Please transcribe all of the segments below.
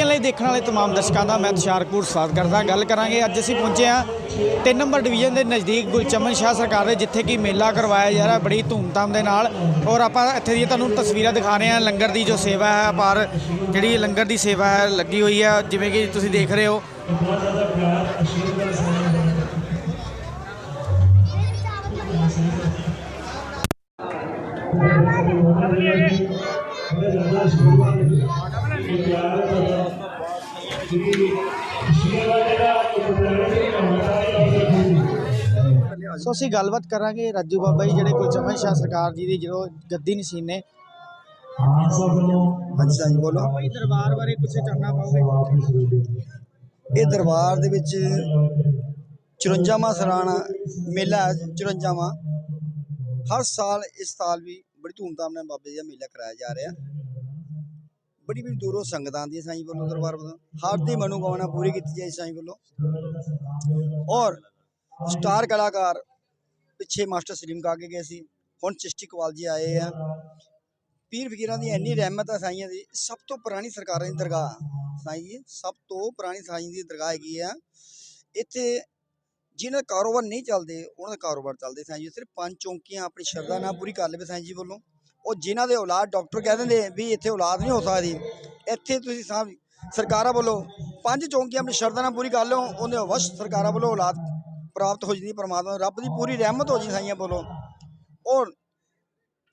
ਲਈ ਦੇਖਣ ਵਾਲੇ ਤਮਾਮ ਦਰਸ਼ਕਾਂ ਦਾ ਮੈਂ ਤੁਸ਼ਾਰਪੁਰ ਸਵਾਗਤ ਕਰਦਾ। ਗੱਲ ਕਰਾਂਗੇ, ਅੱਜ ਅਸੀਂ ਪਹੁੰਚੇ ਹਾਂ 3 ਨੰਬਰ ਡਿਵੀਜ਼ਨ ਦੇ ਨਜ਼ਦੀਕ ਗੁਲਚਮਨ ਸ਼ਾਹ ਸਰਕਾਰ ਦੇ, ਜਿੱਥੇ ਕਿ ਮੇਲਾ ਕਰਵਾਇਆ ਜਾ ਰਿਹਾ ਬੜੀ ਧੂਮਧਾਮ ਦੇ ਨਾਲ। ਔਰ ਆਪਾਂ ਇੱਥੇ ਦੀ ਤੁਹਾਨੂੰ ਤਸਵੀਰਾਂ ਦਿਖਾ ਰਹੇ ਹਾਂ, ਲੰਗਰ ਦੀ ਜੋ ਸੇਵਾ ਹੈ ਪਰ ਜਿਹੜੀ ਲੰਗਰ ਦੀ ਸੇਵਾ ਹੈ, ਲੱਗੀ ਹੋਈ ਹੈ, ਜਿਵੇਂ ਕਿ ਤੁਸੀਂ ਦੇਖ ਰਹੇ ਹੋ? ਸੋ ਅਸੀਂ ਗੱਲਬਾਤ ਕਰਾਂਗੇ ਰਾਜੂ ਬਾਬਾ ਜੀ ਜਿਹੜੇ ਗੁਲਚਮਨ ਸ਼ਾਹ ਸਰਕਾਰ ਜੀ ਦੀ ਜਦੋਂ ਗੱਦੀ ਨਸ਼ੀਨ ਨੇ। ਅੱਛਾ ਜੀ ਬੋਲੋ। ਦਰਬਾਰ ਬਾਰੇ ਕੁਝ ਜਾਣਨਾ ਪਾਓਗੇ? ਇਹ ਦਰਬਾਰ ਦੇ ਵਿੱਚ 54ਵਾਂ ਸਾਲਾਨਾ ਮੇਲਾ 54ਵਾਂ ਹਰ ਸਾਲ ਇਸ ਸਾਲ ਵੀ ਬੜੀ ਧੂਮਧਾਮ ਨਾਲ ਬਾਬੇ ਜੀ ਦਾ ਮੇਲਾ ਕਰਾਇਆ ਜਾ ਰਿਹਾ। ਬੜੀ ਬੜੀ ਦੂਰੋਂ ਸੰਗਤਾਂ ਆਉਂਦੀਆਂ ਸਾਈਂ ਵੱਲੋਂ ਦਰਬਾਰ ਵੱਲੋਂ। ਹਰ ਦੀ ਮਨੋਕਾਮਨਾ ਪੂਰੀ ਕੀਤੀ ਜਾਏ ਸਾਈਂ ਵੱਲੋਂ। ਔਰ ਸਟਾਰ ਕਲਾਕਾਰ ਪਿੱਛੇ ਮਾਸਟਰ ਸਲੀਮ ਕਾਕੇ ਗਏ ਸੀ। ਹੁਣ ਚਿਸ਼ਤੀ ਕਵਾਲ ਜੀ ਆਏ ਆ। ਪੀਰ ਫਕੀਰਾਂ ਦੀ ਇੰਨੀ ਰਹਿਮਤ ਆ ਸਾਈਆਂ ਦੀ, ਸਭ ਤੋਂ ਪੁਰਾਣੀ ਸਰਕਾਰਾਂ ਦੀ ਦਰਗਾਹ ਸਾਈਂ ਜੀ, ਸਭ ਤੋਂ ਪੁਰਾਣੀ ਸਾਈਂ ਦੀ ਦਰਗਾਹ ਹੈਗੀ ਆ। ਇੱਥੇ ਜਿਹਨਾਂ ਦੇ ਕਾਰੋਬਾਰ ਨਹੀਂ ਚੱਲਦੇ, ਉਹਨਾਂ ਦਾ ਕਾਰੋਬਾਰ ਚੱਲਦੇ ਸਾਈਂ ਜੀ। ਸਿਰਫ ਪੰਜ ਚੌਂਕੀਆਂ ਆਪਣੀ ਸ਼ਰਧਾ ਨਾਲ ਪੂਰੀ ਕਰ ਲਵੇ ਸਾਈਂ ਜੀ ਵੱਲੋਂ। ਉਹ ਜਿਨ੍ਹਾਂ ਦੇ ਔਲਾਦ ਡਾਕਟਰ ਕਹਿ ਦਿੰਦੇ ਵੀ ਇੱਥੇ ਔਲਾਦ ਨਹੀਂ ਹੋ ਸਕਦੀ। ਇੱਥੇ ਤੁਸੀਂ ਸਾਹਿਬ ਸਰਕਾਰਾਂ ਵੱਲੋਂ ਪੰਜ ਚੌਂਕੀਆਂ ਆਪਣੀ ਸ਼ਰਧਾ ਨਾਲ ਪੂਰੀ ਕਰ ਲਓ, ਉਹਦੇ ਅਵਸ਼ ਸਰਕਾਰਾਂ ਵੱਲੋਂ ਔਲਾਦ ਪ੍ਰਾਪਤ ਹੋ ਜਾਂਦੀ ਪਰਮਾਤਮਾ ਰੱਬ ਦੀ ਪੂਰੀ ਰਹਿਮਤ ਹੋ ਜੀ ਸਾਈਆਂ ਵੱਲੋਂ। ਔਰ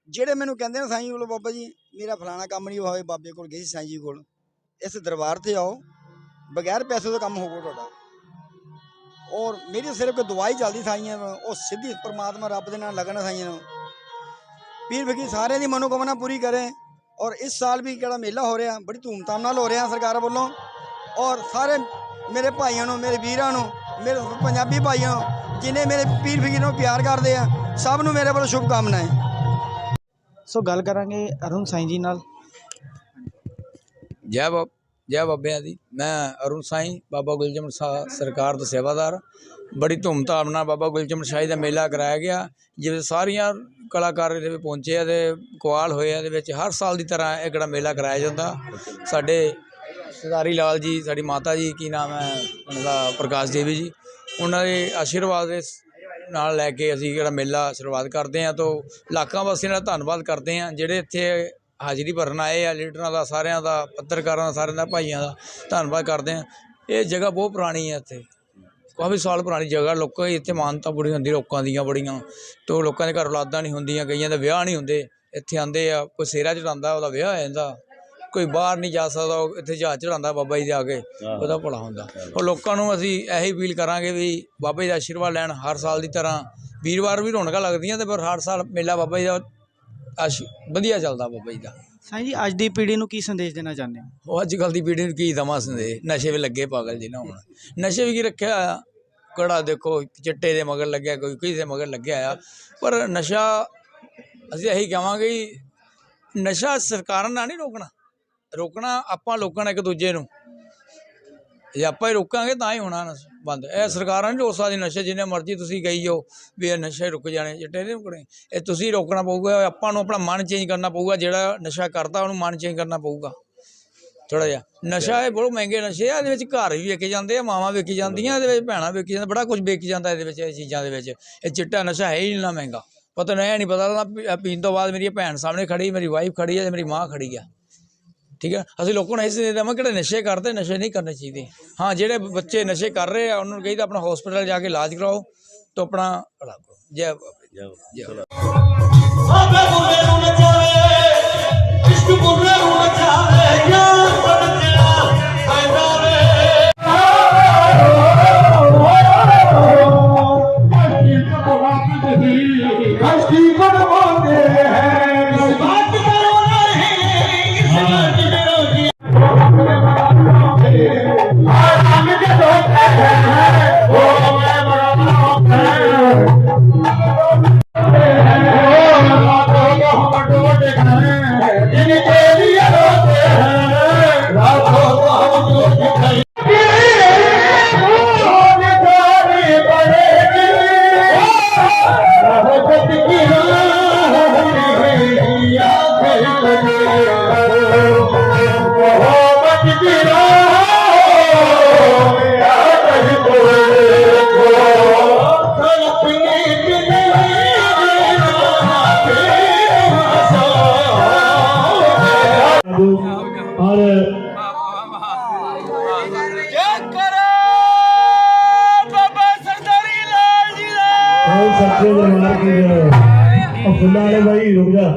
ਜਿਹੜੇ ਮੈਨੂੰ ਕਹਿੰਦੇ ਨੇ ਸਾਈਂ ਕੋਲ ਬਾਬਾ ਜੀ ਮੇਰਾ ਫਲਾਣਾ ਕੰਮ ਨਹੀਂ ਹੋਵੇ ਬਾਬੇ ਕੋਲ ਗਏ ਸੀ ਸਾਈਂ ਜੀ ਕੋਲ। ਇਸ ਦਰਬਾਰ ਤੇ ਆਓ ਬਗੈਰ ਪੈਸੇ ਤੋਂ ਕੰਮ ਹੋਊਗਾ ਤੁਹਾਡਾ। ਔਰ ਮੇਰੀ ਸਿਰਫ ਕੋਈ ਦਵਾਈ ਚੱਲਦੀ ਸਾਈਆਂ ਉਹ ਸਿੱਧੀ ਪ੍ਰਮਾਤਮਾ ਰੱਬ ਦੇ ਨਾਲ ਲੱਗਣਾ ਸਾਈਆਂ ਨੂੰ ਪੀਰ ਫਕੀਰ ਸਾਰਿਆਂ ਦੀ ਮਨੋਕਾਮਨਾ ਪੂਰੀ ਕਰੇ। ਔਰ ਇਸ ਸਾਲ ਵੀ ਕਿਹੜਾ ਮੇਲਾ ਹੋ ਰਿਹਾ ਬੜੀ ਧੂਮਧਾਮ ਨਾਲ ਹੋ ਰਿਹਾ ਸਰਕਾਰ ਵੱਲੋਂ। ਔਰ ਸਾਰੇ ਮੇਰੇ ਭਾਈਆਂ ਨੂੰ ਮੇਰੇ ਵੀਰਾਂ ਨੂੰ ਮੇਰੇ ਪੰਜਾਬੀ ਭਾਈਆਂ ਜਿਨੇ ਮੇਰੇ ਪੀਰ ਫਕੀਰ ਨੂੰ ਪਿਆਰ ਕਰਦੇ ਆ ਸਭ ਨੂੰ ਮੇਰੇ ਵੱਲੋਂ ਸ਼ੁਭ ਕਾਮਨਾਵਾਂ ਸੋ ਗੱਲ ਕਰਾਂਗੇ ਅਰੁਣ ਸਾਈਂ ਜੀ ਨਾਲ। ਜੈ ਬਾਬ ਜੈ ਬਾਬਿਆਂ ਦੀ। ਮੈਂ ਅਰੁਣ ਸਾਈਂ ਬਾਬਾ ਗੁਲਜਮਨ ਸ਼ਾਹ ਸਰਕਾਰ ਦਾ ਸੇਵਾਦਾਰ। ਬੜੀ ਧੂਮਧਾਮ ਨਾਲ ਬਾਬਾ ਗੁਲਜਮਨ ਸ਼ਾਹੀ ਦਾ ਮੇਲਾ ਕਰਾਇਆ ਗਿਆ ਜਿਵੇਂ ਸਾਰੀਆਂ ਕਲਾਕਾਰ ਇਹਦੇ ਵਿੱਚ ਪਹੁੰਚੇ ਆ ਤੇ ਕੁਆਲ ਹੋਏ ਆ ਇਹਦੇ ਵਿੱਚ ਹਰ ਸਾਲ ਦੀ ਤਰ੍ਹਾਂ ਇਹ ਕਿਹੜਾ ਮੇਲਾ ਕਰਾਇਆ ਜਾਂਦਾ। ਸਾਡੇ ਸਰਦਾਰੀ ਲਾਲ ਜੀ, ਸਾਡੀ ਮਾਤਾ ਜੀ, ਕੀ ਨਾਮ ਹੈ? ਉਹਨਾਂ ਦਾ ਪ੍ਰਕਾਸ਼ ਦੇਵੀ ਜੀ। ਉਹਨਾਂ ਦੇ ਆਸ਼ੀਰਵਾਦ ਦੇ ਨਾਲ ਲੈ ਕੇ ਅਸੀਂ ਜਿਹੜਾ ਮੇਲਾ ਸ਼ੁਰੂਆਤ ਕਰਦੇ ਹਾਂ। ਤੋਂ ਲੱਖਾਂ ਵਾਸੀਆਂ ਦਾ ਧੰਨਵਾਦ ਕਰਦੇ ਹਾਂ। ਜਿਹੜੇ ਇੱਥੇ ਹਾਜ਼ਰੀ ਭਰਨ ਆਏ ਆ, ਲੀਡਰਾਂ ਦਾ, ਸਾਰਿਆਂ ਦਾ, ਪੱਤਰਕਾਰਾਂ ਦਾ, ਸਾਰਿਆਂ ਦਾ, ਭਾਈਆਂ ਦਾ ਧੰਨਵਾਦ ਕਰਦੇ ਹਾਂ। ਇਹ ਜਗ੍ਹਾ ਬਹੁਤ ਪੁਰਾਣੀ ਹੈ ਇੱਥੇ। ਕਾਫੀ ਸਾਲ ਪੁਰਾਣੀ ਜਗ੍ਹਾ। ਲੋਕਾਂ ਦੀ ਇੱਥੇ ਮਾਨਤਾ ਬੜੀ ਹੁੰਦੀ, ਲੋਕਾਂ ਦੀਆਂ ਬੜੀਆਂ। ਤੋਂ ਲੋਕਾਂ ਦੇ ਘਰ ਔਲਾਦਾਂ ਨਹੀਂ ਹੁੰਦੀਆਂ, ਕਈਆਂ ਦੇ ਵਿਆਹ ਨਹੀਂ ਹੁੰਦੇ। ਇੱਥੇ ਆਂਦੇ ਆ, ਕੋਈ ਸੇਰਾ ਚੜਾਉਂਦਾ ਉਹਦਾ ਵਿਆਹ ਹੋ ਜਾਂਦਾ। ਕੋਈ ਬਾਹਰ ਨਹੀਂ ਜਾ ਸਕਦਾ ਉਹ ਇੱਥੇ ਜਹਾਜ਼ ਚੜਾਉਂਦਾ ਬਾਬਾ ਜੀ ਦੇ ਆ ਕੇ ਉਹਦਾ ਭਲਾ ਹੁੰਦਾ। ਉਹ ਲੋਕਾਂ ਨੂੰ ਅਸੀਂ ਇਹੀ ਅਪੀਲ ਕਰਾਂਗੇ ਵੀ ਬਾਬਾ ਜੀ ਦਾ ਆਸ਼ੀਰਵਾਦ ਲੈਣ ਹਰ ਸਾਲ ਦੀ ਤਰ੍ਹਾਂ ਵੀਰਵਾਰ ਵੀ ਰੌਣਕਾਂ ਲੱਗਦੀਆਂ ਤੇ ਪਰ ਹਰ ਸਾਲ ਮੇਲਾ ਬਾਬਾ ਜੀ ਦਾ ਆਸ਼ੀ ਵਧੀਆ ਚੱਲਦਾ ਬਾਬਾ ਜੀ ਦਾ। ਸਾਈਂ ਜੀ ਅੱਜ ਦੀ ਪੀੜ੍ਹੀ ਨੂੰ ਕੀ ਸੰਦੇਸ਼ ਦੇਣਾ ਚਾਹੁੰਦੇ ਹੋ? ਉਹ ਅੱਜ ਕੱਲ ਦੀ ਪੀੜ੍ਹੀ ਨੂੰ ਕੀ ਦਮਾ ਸੰਦੇ ਨਸ਼ੇ ਵੀ ਲੱਗੇ ਪਾਗਲ ਜੀ ਨਾ ਹੁਣ। ਨਸ਼ੇ ਵੀ ਕੀ ਰੱਖਿਆ ਆ? ਕੜਾ ਦੇਖੋ ਚਿੱਟੇ ਦੇ ਮਗਰ ਲੱਗਿਆ ਕੋਈ ਕਿਸੇ ਮਗਰ ਲੱਗਿਆ ਆ। ਪਰ ਨਸ਼ਾ ਅਸੀਂ ਇਹੀ ਕਹਾਂਗੇ ਨਸ਼ਾ ਸਰਕਾਰਾਂ ਨਾਲ ਨਹੀਂ ਰੋਕਣਾ। ਰੋਕਣਾ ਆਪਾਂ ਲੋਕਾਂ ਨੇ ਇੱਕ ਦੂਜੇ ਨੂੰ। ਜੇ ਆਪਾਂ ਹੀ ਰੋਕਾਂਗੇ ਤਾਂ ਹੀ ਹੋਣਾ ਬੰਦ। ਇਹ ਸਰਕਾਰਾਂ ਨਹੀਂ ਰੋਕ ਸਕਦੀ ਨਸ਼ੇ ਜਿੰਨੇ ਮਰਜ਼ੀ ਤੁਸੀਂ ਗਈ ਹੋ ਵੀ ਇਹ ਨਸ਼ੇ ਰੁਕ ਜਾਣੇ ਚਿੱਟੇ ਨਹੀਂ ਰੁਕਣੇ ਇਹ ਤੁਸੀਂ ਰੋਕਣਾ ਪਊਗਾ ਆਪਾਂ ਨੂੰ ਆਪਣਾ ਮਨ ਚੇਂਜ ਕਰਨਾ ਪਊਗਾ, ਜਿਹੜਾ ਨਸ਼ਾ ਕਰਦਾ ਉਹਨੂੰ ਮਨ ਚੇਂਜ ਕਰਨਾ ਪਊਗਾ। ਥੋੜਾ ਜਿਹਾ। ਨਸ਼ਾ ਇਹ ਬਹੁਤ ਮਹਿੰਗੇ ਨਸ਼ੇ ਆ, ਇਹਦੇ ਵਿੱਚ ਘਰ ਵੀ ਵੇਚੇ ਜਾਂਦੇ ਆ, ਮਾਵਾਂ ਵੇਚੀ ਜਾਂਦੀਆਂ, ਇਹਦੇ ਵਿੱਚ ਭੈਣਾਂ ਵੇਚੀ ਜਾਂਦੀਆਂ, ਬੜਾ ਕੁਝ ਵੇਚੀ ਜਾਂਦਾ ਇਹਦੇ ਵਿੱਚ, ਇਹ ਚੀਜ਼ਾਂ ਦੇ ਵਿੱਚ। ਇਹ ਚਿੱਟਾ ਨਸ਼ਾ ਹੈ ਹੀ ਇੰਨਾ ਮਹਿੰਗਾ। ਪਤਾ ਨਹੀਂ ਨਹੀਂ ਪਤਾ ਲੱਗਦਾ ਪੀਣ ਤੋਂ ਬਾਅਦ ਮੇਰੀ ਭੈਣ ਸਾਹਮਣੇ ਖੜੀ, ਮੇਰੀ ਵਾਈਫ ਖੜੀ ਹੈ ਤੇ ਮੇਰੀ ਮਾਂ ਖੜੀ ਆ। ਠੀਕ ਹੈ? ਅਸੀਂ ਲੋਕਾਂ ਨੂੰ ਇਸ ਦੇ ਦੇਵਾਂ ਕਿਹੜੇ ਨਸ਼ੇ ਕਰਦੇ ਨਸ਼ੇ ਨਹੀਂ ਕਰਨੇ ਚਾਹੀਦੇ। ਹਾਂ ਜਿਹੜੇ ਬੱਚੇ ਨਸ਼ੇ ਕਰ ਰਹੇ ਆ ਉਹਨਾਂ ਨੂੰ ਕਹੀਦਾ ਆਪਣਾ ਹਸਪੀਟਲ ਜਾ ਕੇ ਇਲਾਜ ਕਰਾਓ ਤਾਂ ਆਪਣਾ ਜੈ ਜੀ। ਚੱਕੇ ਦੇ ਨਾਲ ਕੀ ਜਿਹੜੇ ਉਹ ਫੁੱਲਾਂ ਵਾਲੇ ਭਾਈ ਰੁਕ ਜਾ।